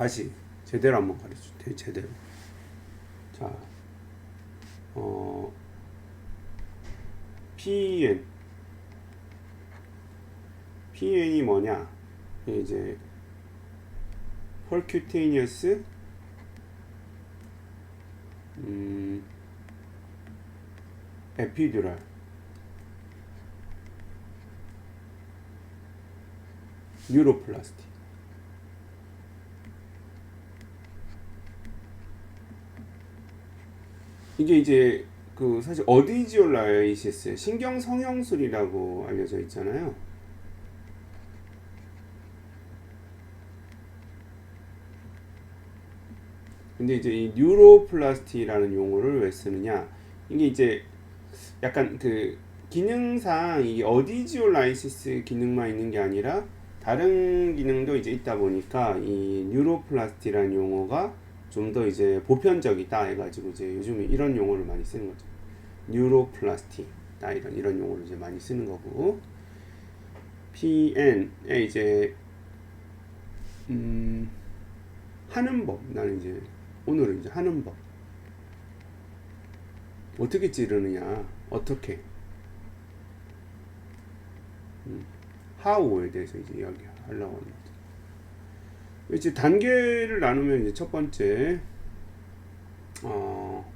다시 제대로 한번 가르쳐 대 제대로. 자, 어, PN PN이 뭐냐? 이제 percutaneous 음, 에피듀랄 뉴로플라스티 이게 이제 그 사실 어디지올 라이시스 신경 성형술이라고 알려져 있잖아요. 근데 이제 이 뉴로플라스티라는 용어를 왜 쓰느냐? 이게 이제 약간 그 기능상 이 어디지올라이시스 기능만 있는 게 아니라 다른 기능도 이제 있다 보니까 이 뉴로플라스티라는 용어가 좀 더 이제 보편적이다 해가지고 이제 요즘에 이런 용어를 많이 쓰는 거죠. 뉴로플라스티다 이런 이런 용어를 이제 많이 쓰는 거고 PN에 이제 음 하는 법 나는 이제 오늘은 이제 하는 법 어떻게 찌르느냐 어떻게 음, how에 대해서 이제 이야기하려고 합니다. 이제 단계를 나누면 이제 첫 번째 어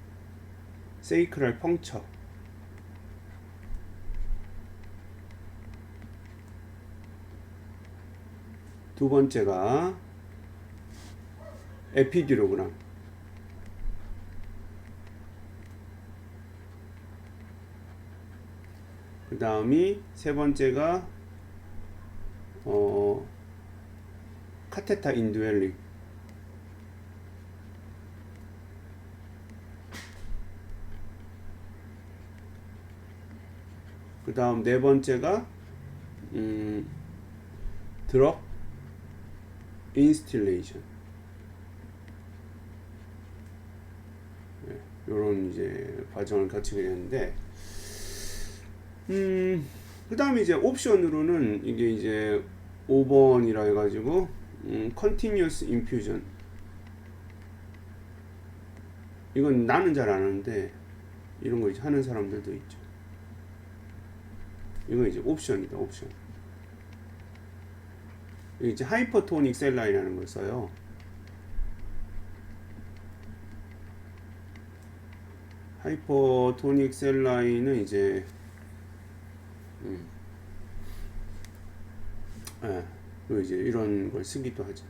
세이크랄 펑처. 두 번째가 에피듀로그램. 그 다음이 세 번째가 어 카테타 인듀엘링 그 다음 네 번째가 음, 드럭 인스틸레이션. 네, 요런 이제 과정을 거치게 되는데 음, 그 다음에 이제 옵션으로는 이게 이제 5번이라 해가지고 음, continuous infusion 이건 나는 잘안 하는데 이런 거 이제 하는 사람들도 있죠. 이건 이제 옵션이다 옵션. 이제 하이퍼토닉 셀라이라는 걸 써요. 하이퍼토닉 셀라인은 이제 음, 예, 또 이제 이런 걸 쓰기도 하죠.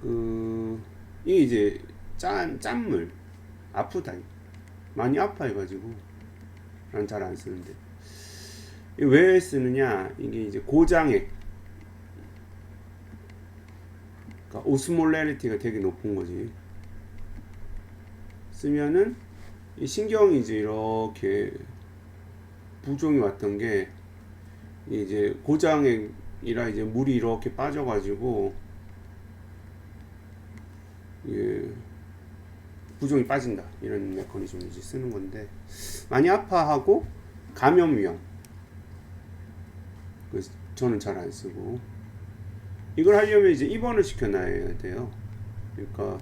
그 이게 이제 짠 짠물 아프다 많이 아파해가지고 난 잘 안 쓰는데. 왜 쓰느냐? 이게 이제 고장액. 그러니까 오스몰레리티가 되게 높은 거지. 쓰면은 이 신경이 이제 이렇게 부종이 왔던 게 이제 고장액이라 이제 물이 이렇게 빠져가지고 예, 부종이 빠진다. 이런 메커니즘을 이제 쓰는 건데 많이 아파하고 감염 위험. 그래서 저는 잘 안 쓰고. 이걸 하려면 이제 입원을 시켜놔야 돼요. 그러니까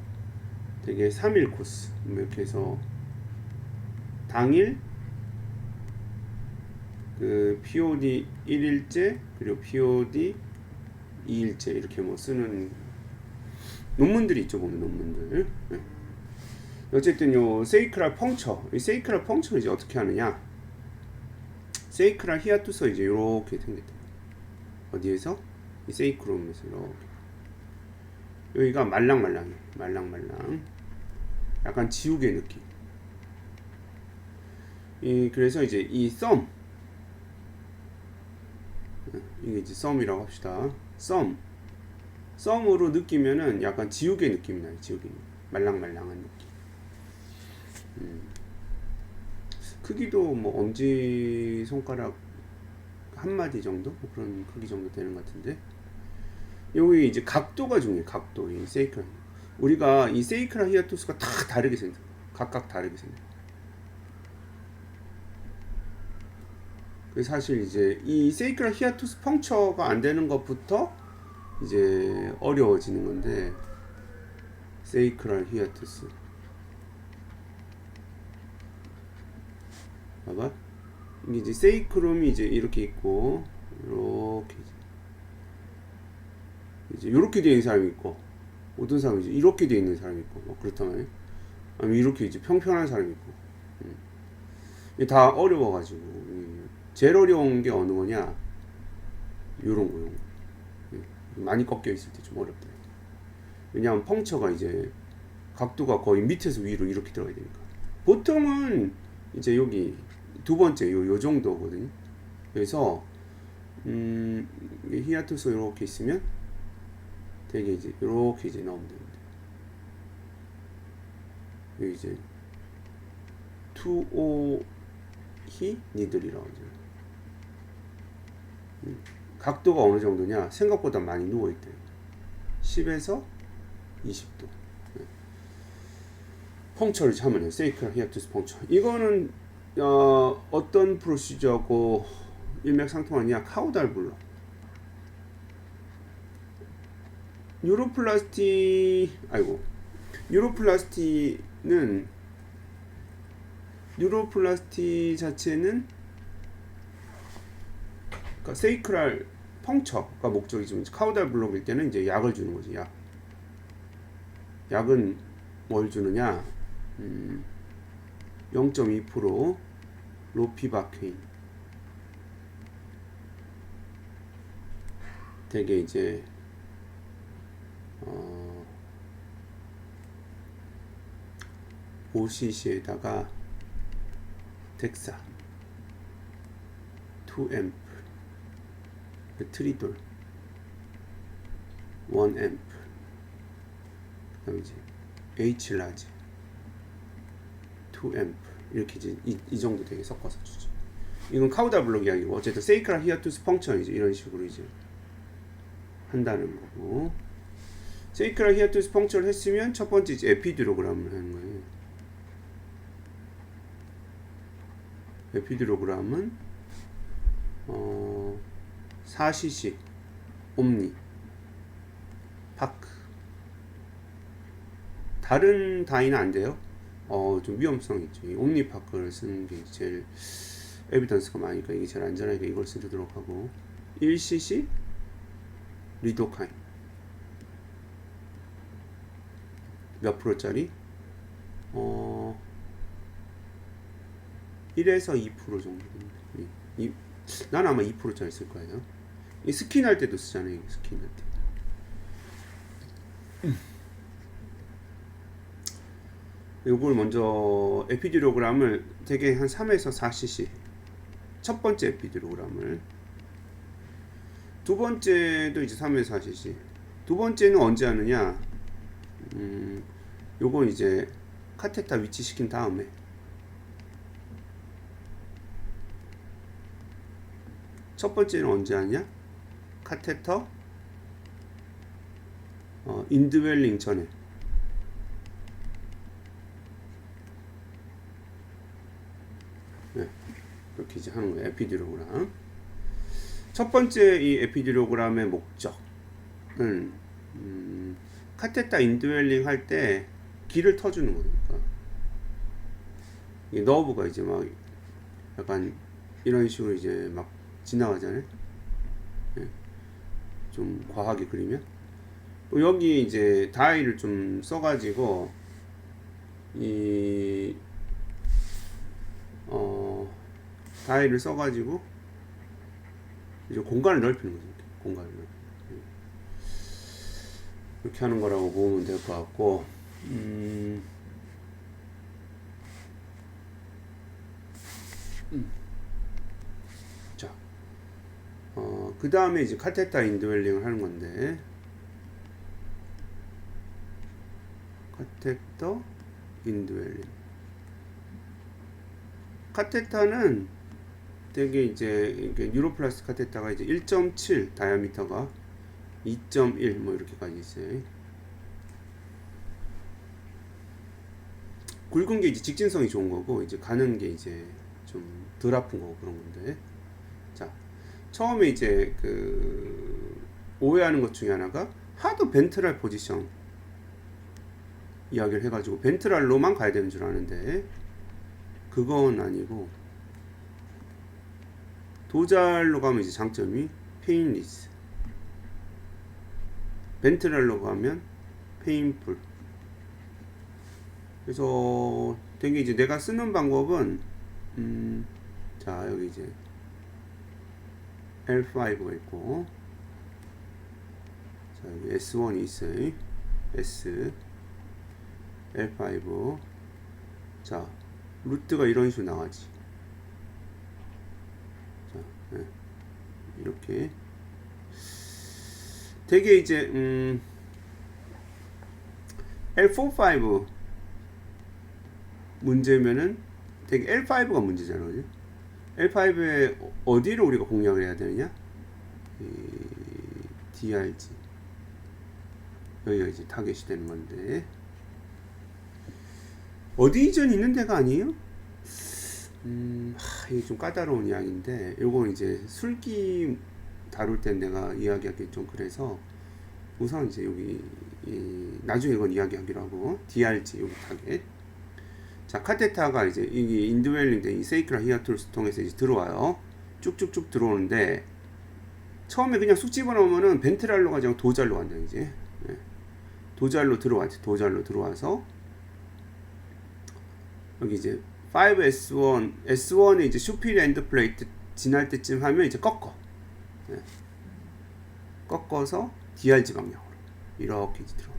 되게 3일 코스. 뭐 이렇게 해서 당일 그 POD 1일째 그리고 POD 2일째 이렇게 뭐 쓰는 논문들이 있죠 보면 논문들. 네. 어쨌든 요 세이크랄 펑처 이 세이크랄 펑처를 이제 어떻게 하느냐? 세이크랄 히아투스 이제 이렇게 생겼다 어디에서? 이 세이크롬에서 이렇게. 여기가 말랑말랑해 말랑말랑. 약간 지우개 느낌. 이 그래서 이제 이썸 이게 이제 썸이라고 합시다. 썸. 썸으로 느끼면은 약간 지우개 느낌이 나요 지우개. 말랑말랑한 느낌. 음. 크기도 뭐 엄지 손가락 한 마디 정도? 뭐 그런 크기 정도 되는 것 같은데. 여기 이제 각도가 중요해 각도. 이 세이크라 우리가 이 세이크라 히아투스가 다 다르게 생겨. 각각 다르게 생겨 사실 이제 이 세이크라 히아투스 펑처가 안 되는 것부터 이제 어려워지는 건데 세이크랄 히아투스 봐봐 이게 이제 세이크롬이 이제 이렇게 있고 이렇게 이제 이렇게 되어 있는 사람이 있고 어떤 사람이 이제 이렇게 되어 있는 사람이 있고 뭐 그렇다면 아니면 이렇게 이제 평평한 사람이 있고 음. 다 어려워가지고 음. 어려운 게 어느 거냐? 요런 거 요런 거. 음. 많이 꺾여 있을 때 좀 어렵다. 왜냐하면 펑처가 이제 각도가 거의 밑에서 위로 이렇게 들어가야 되니까. 보통은 이제 여기 두 번째 요, 요 정도거든요. 그래서 음 히아투스 이렇게 있으면 되게 이제 이렇게 이제 나오면 됩니다 여기 이제 투오 히 니들이라고 하죠. 음, 각도가 어느 정도냐 생각보다 많이 누워있대요. 10에서 20도. 펑처를 참으면 세이크랑 히아투스 펑처 이거는 어, 어떤 프로시저고 일맥상통하냐? 카우달 블러. 유로플라스티 아이고 유로플라스티는 유로플라스티 자체는 그러니까 세이크랄 펑처가 목적이지만 카우달 블록일 때는 이제 약을 주는 거지 약. 약은 뭘 주느냐? 음, 0.2% 로피바케인. 되게 이제 어, 5cc에다가 덱사 2앰프 트리돌. 1앰프. 그다음에 이제 H 라지. 2앰프. 이렇게 이제 이, 이 정도 되게 섞어서 주죠. 이건 카우다 블록 이야기고 어쨌든 세이크라 히아투스 펑션 이제 이런 식으로 이제 한다는 거고. 세이크라 히아투스 펑션을 했으면 첫 번째 이제 에피드로그램을 하는 거예요. 에피드로그램은 어 4cc 옴니 파크 다른 다이는 안 돼요. 어, 좀 위험성이 있죠. 이 옴니 파크를 쓰는 게 제일 에비던스가 많으니까 이게 제일 안전하니까 이걸 쓰도록 하고 1cc 리도카인 몇 프로짜리? 어 1에서 2% 정도 됩니다. 이, 이, 난 아마 2%짜리 쓸 거예요. 이 스킨 할 때도 쓰잖아요. 스킨 할 때. 요걸 먼저 에피듀로그램을 되게 한 3에서 4cc 첫 번째 에피듀로그램을. 두 번째도 이제 3에서 4cc 두 번째는 언제 하느냐? 음, 요건 이제 카테타 위치시킨 다음에. 첫 번째는 언제 하냐 카테터 어, 인드웰링 전에 이렇게 이제 하는 거예요. 에피듀로그램. 첫 번째 이 에피듀로그램의 목적은 음, 카테타 인드웰링 할때 길을 터주는 거니까. 이 너브가 이제 막 약간 이런 식으로 이제 막 지나가잖아요. 예. 좀 과하게 그리면. 또 여기 이제 다이를 좀 써가지고 이 어. 다이를 써가지고 이제 공간을 넓히는 거죠. 공간을 넓히는 이렇게 하는 거라고 보면 될 것 같고 음, 자, 어, 그 다음에 이제 카테타 인드웰링을 하는 건데. 카테터 인드웰링. 카테타는 되게 이제 뉴로플라스 카테타가 이제 1.7 다이아미터가 2.1 뭐 이렇게까지 있어요. 굵은 게 이제 직진성이 좋은 거고 이제 가는 게 이제 좀 덜 아픈 거고 그런 건데. 자 처음에 이제 그 오해하는 것 중에 하나가 하도 벤트랄 포지션 이야기를 해가지고 벤트랄로만 가야 되는 줄 아는데 그건 아니고 도잘로 가면 이제 장점이 페인리스. 벤트랄로 가면 페인풀. 그래서 되게 이제 내가 쓰는 방법은 음, 자 여기 이제 L5가 있고 자 여기 S1이 있어요 S L5 자 루트가 이런 식으로 나가지 자 네. 이렇게 되게 이제 음 L45 문제면은 되게 L5가 문제잖아 그죠? L5에 어디를 우리가 공략을 해야 되느냐? 이 DRG 여기가 이제 타겟이 되는 건데. 어디 이전 있는 데가 아니에요? 음, 하, 이게 좀 까다로운 이야기인데 요건 이제 술기 다룰 땐 내가 이야기하기 좀 그래서 우선 이제 여기 이, 나중에 이건 이야기하기로 하고 DRG 여기 타겟 자 카테타가 이제 이게 인드웰링 된이 세이크라 히아툴스 통해서 이제 들어와요 쭉쭉쭉 들어오는데 처음에 그냥 쑥 집어넣으면은 벤트랄로 가지 않고 도잘로 간다 이제 예. 도잘로 들어왔지 도잘로 들어와서 여기 이제 5S1 S1에 이제 슈필 엔드 플레이트 지날 때쯤 하면 이제 꺾어 예. 꺾어서 DRG 방향으로 이렇게 이제 들어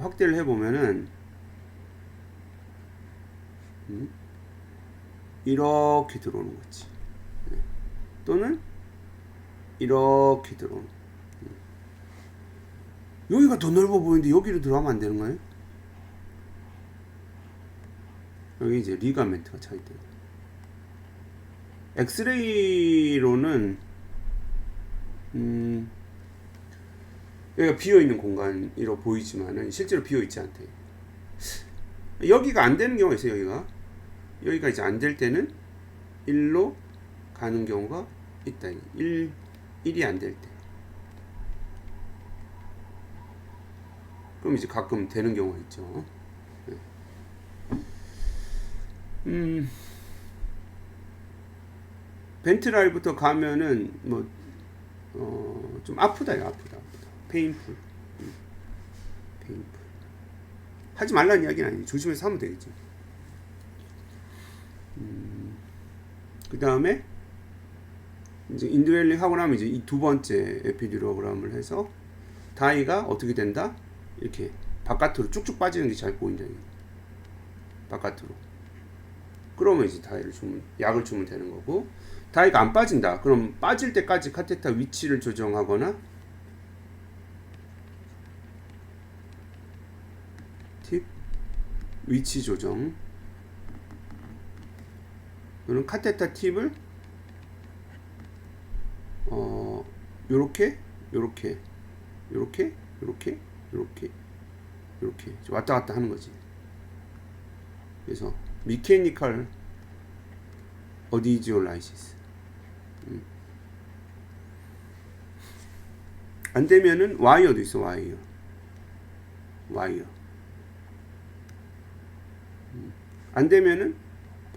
확대를 해보면은 음? 이렇게 들어오는 거지 예. 또는 이렇게 들어오는 음. 여기가 더 넓어 보이는데 여기로 들어가면 안 되는 거예요? 여기 이제 리가멘트가 차 있대요. 엑스레이로는 음 여기가 비어 있는 공간으로 보이지만은 실제로 비어 있지 않대요. 여기가 안 되는 경우가 있어요. 여기가 여기가 이제 안 될 때는 1로 가는 경우가 있다. 1 1이 안 될 때. 그럼 이제 가끔 되는 경우가 있죠. 음, 벤트랄부터 가면은 뭐, 어, 좀 아프다, 요 아프다, 아프다. 페인풀. 음, 페인풀. 하지 말라는 이야기는 아니지. 조심해서 하면 되겠지. 음, 그 다음에, 이제 인드웰링 하고 나면 이제 이 두 번째 에피듀로그램을 해서 다이가 어떻게 된다? 이렇게 바깥으로 쭉쭉 빠지는 게 잘 보인다. 바깥으로. 그러면 이제 다이를 주면 약을 주면 되는 거고 다이가 안 빠진다. 그럼 빠질 때까지 카테타 위치를 조정하거나 팁 위치 조정 또는 카테타 팁을 어 요렇게 요렇게 요렇게 요렇게 요렇게 요렇게 왔다 갔다 하는 거지. 그래서 미케니컬 어디지올라이시스 음. 안 되면은 와이어도 있어 와이어 와이어 음. 안 되면은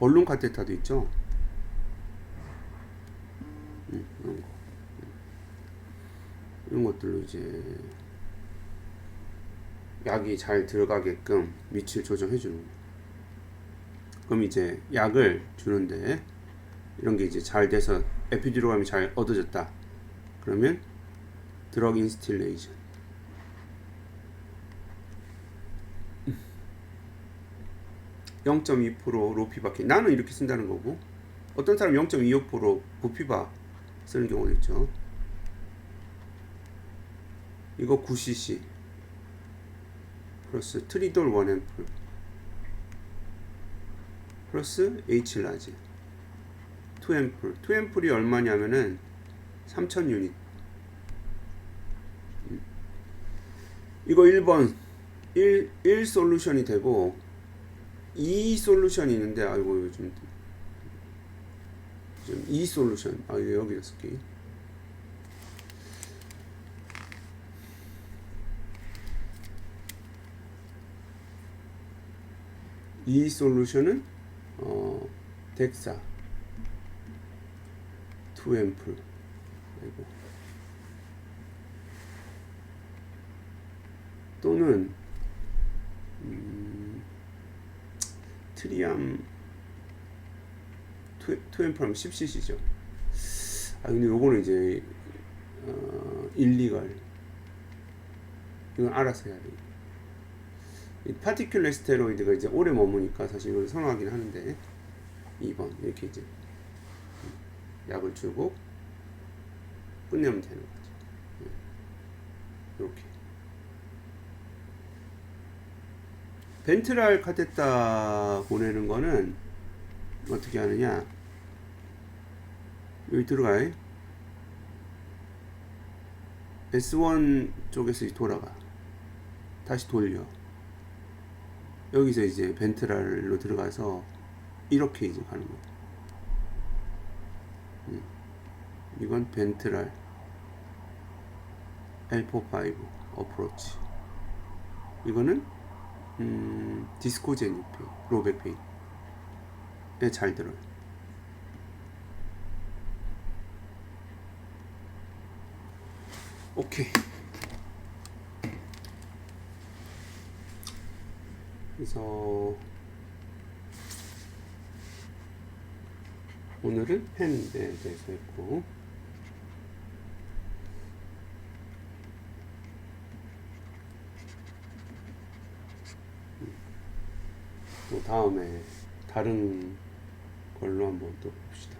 볼륨 카테타도 있죠? 음, 이런 거. 이런 것들로 이제 약이 잘 들어가게끔 위치를 조정해 주는 거. 그럼 이제 약을 주는데 이런 게 이제 잘 돼서 에피듀로감이 잘 얻어졌다. 그러면 드럭 인스틸레이션 0.2% 로피바키 나는 이렇게 쓴다는 거고 어떤 사람 0.25% 부피바 쓰는 경우도 있죠. 이거 9cc 플러스 트리돌 원앰플 플러스 H 라지 2앰플 2앰플이 얼마냐면은 3000 유닛 음. 이거 1번 1, 1 솔루션이 되고 이 솔루션이 있는데 아이고 요즘 좀, 좀 이 솔루션. 아 이거 여기다 쓸게. 이 솔루션은 어 덱사. 투 앰플. 아이고. 또는 트리암 2앰플하면 10cc죠. 아 근데 요거는 이제 어, 일리걸 이건 알아서 해야 돼. 이 파티큘러 스테로이드가 이제 오래 머무니까 사실 이걸 선호하긴 하는데 2번 이렇게 이제 약을 주고 끝내면 되는 거죠. 이렇게 벤트랄 카테타 보내는 거는 어떻게 하느냐 여기 들어가요. S1 쪽에서 돌아가. 다시 돌려. 여기서 이제 벤트랄로 들어가서 이렇게 이제 가는 거야. 음. 이건 벤트랄 L45 어프로치. 이거는 음, 디스코 제니페 로백페인. 예, 잘 들어요. 오케이. 그래서 오늘은 펜에 대해서 했고 다음에 다른 걸로 한번 또 봅시다.